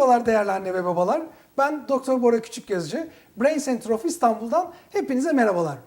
Merhabalar değerli anne ve babalar. Ben Doktor Bora Küçükyazıcı. Brain Center of İstanbul'dan hepinize merhabalar.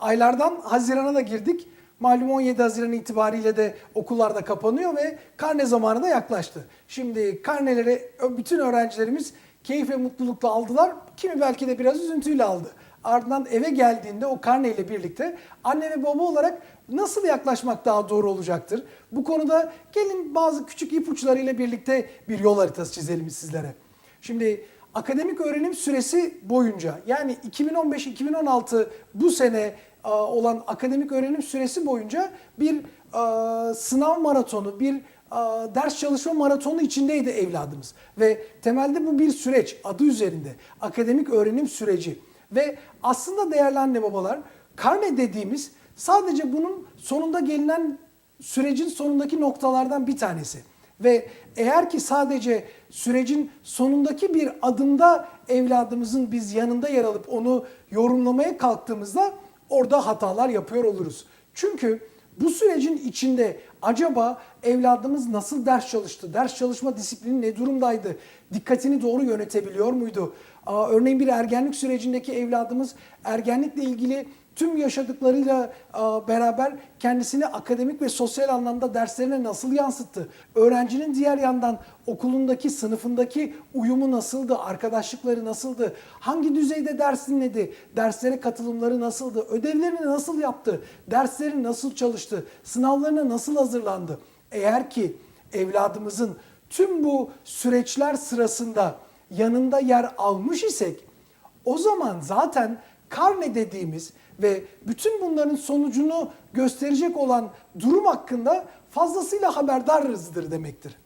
Aylardan Haziran'a da girdik. Malum 17 Haziran itibariyle de okullar da kapanıyor ve karne zamanı da yaklaştı. Şimdi karneleri bütün öğrencilerimiz keyif ve mutlulukla aldılar. Kimi belki de biraz üzüntüyle aldı. Ardından eve geldiğinde o karneyle birlikte anne ve baba olarak nasıl yaklaşmak daha doğru olacaktır? Bu konuda gelin bazı küçük ipuçlarıyla birlikte bir yol haritası çizelim sizlere. Şimdi akademik öğrenim süresi boyunca yani 2015-2016 bu sene e, olan akademik öğrenim süresi boyunca bir e, sınav maratonu, bir e, ders çalışma maratonu içindeydi evladımız. Ve temelde bu bir süreç adı üzerinde akademik öğrenim süreci. Ve aslında değerli anne babalar karne dediğimiz sadece bunun sonunda gelinen sürecin sonundaki noktalardan bir tanesi. Ve eğer ki sadece sürecin sonundaki bir adımda evladımızın biz yanında yer alıp onu yorumlamaya kalktığımızda orada hatalar yapıyor oluruz. Çünkü bu sürecin içinde acaba evladımız nasıl ders çalıştı? Ders çalışma disiplini ne durumdaydı? Dikkatini doğru yönetebiliyor muydu? Örneğin bir ergenlik sürecindeki evladımız ergenlikle ilgili tüm yaşadıklarıyla aa, beraber kendisini akademik ve sosyal anlamda derslerine nasıl yansıttı? Öğrencinin diğer yandan okulundaki, sınıfındaki uyumu nasıldı? Arkadaşlıkları nasıldı? Hangi düzeyde ders dinledi? Derslere katılımları nasıldı? Ödevlerini nasıl yaptı? Dersleri nasıl çalıştı? Sınavlarına nasıl hazırlandı? Eğer ki evladımızın tüm bu süreçler sırasında yanında yer almış isek o zaman zaten karne dediğimiz ve bütün bunların sonucunu gösterecek olan durum hakkında fazlasıyla haberdarızdır demektir.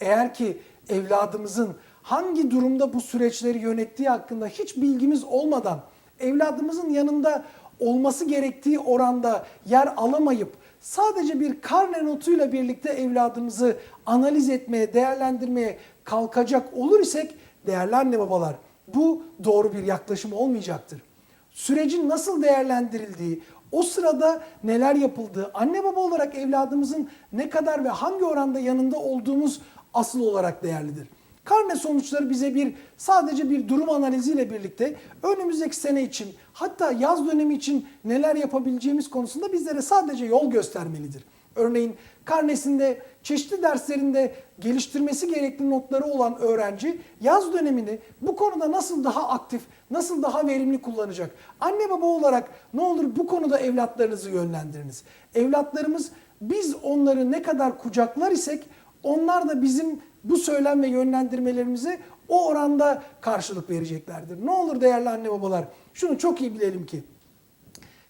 Eğer ki evladımızın hangi durumda bu süreçleri yönettiği hakkında hiç bilgimiz olmadan evladımızın yanında olması gerektiği oranda yer alamayıp sadece bir karne notuyla birlikte evladımızı analiz etmeye, değerlendirmeye kalkacak olur isek değerli anne babalar bu doğru bir yaklaşım olmayacaktır. Sürecin nasıl değerlendirildiği, o sırada neler yapıldığı, anne baba olarak evladımızın ne kadar ve hangi oranda yanında olduğumuz asıl olarak değerlidir. Karne sonuçları bize bir sadece bir durum analiziyle birlikte önümüzdeki sene için hatta yaz dönemi için neler yapabileceğimiz konusunda bizlere sadece yol göstermelidir. Örneğin karnesinde çeşitli derslerinde geliştirmesi gerekli notları olan öğrenci yaz dönemini bu konuda nasıl daha aktif, nasıl daha verimli kullanacak? Anne baba olarak ne olur bu konuda evlatlarınızı yönlendiriniz. Evlatlarımız biz onları ne kadar kucaklar isek onlar da bizim bu söylem ve yönlendirmelerimize o oranda karşılık vereceklerdir. Ne olur değerli anne babalar şunu çok iyi bilelim ki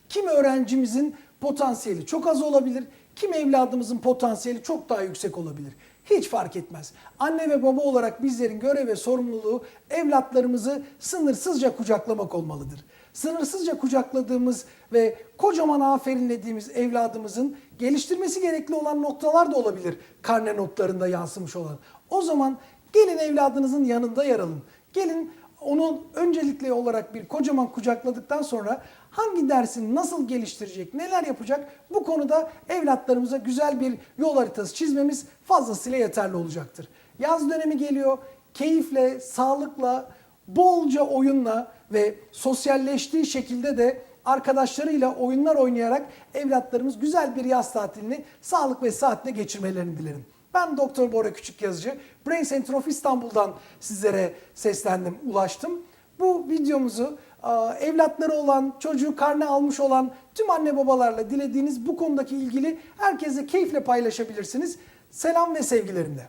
kim öğrencimizin potansiyeli çok az olabilir, kim evladımızın potansiyeli çok daha yüksek olabilir. Hiç fark etmez. Anne ve baba olarak bizlerin görev ve sorumluluğu evlatlarımızı sınırsızca kucaklamak olmalıdır. Sınırsızca kucakladığımız ve kocaman aferinlediğimiz evladımızın geliştirmesi gerekli olan noktalar da olabilir karne notlarında yansımış olan. O zaman gelin evladınızın yanında yer alın. Gelin onu öncelikli olarak bir kocaman kucakladıktan sonra hangi dersini nasıl geliştirecek, neler yapacak bu konuda evlatlarımıza güzel bir yol haritası çizmemiz fazlasıyla yeterli olacaktır. Yaz dönemi geliyor. Keyifle, sağlıkla, bolca oyunla ve sosyalleştiği şekilde de arkadaşlarıyla oyunlar oynayarak evlatlarımız güzel bir yaz tatilini sağlık ve saatle geçirmelerini dilerim. Ben Doktor Bora Küçük Yazıcı. Brain Center of İstanbul'dan sizlere seslendim, ulaştım. Bu videomuzu evlatları olan, çocuğu karne almış olan tüm anne babalarla dilediğiniz bu konudaki ilgili herkese keyifle paylaşabilirsiniz. Selam ve sevgilerimle.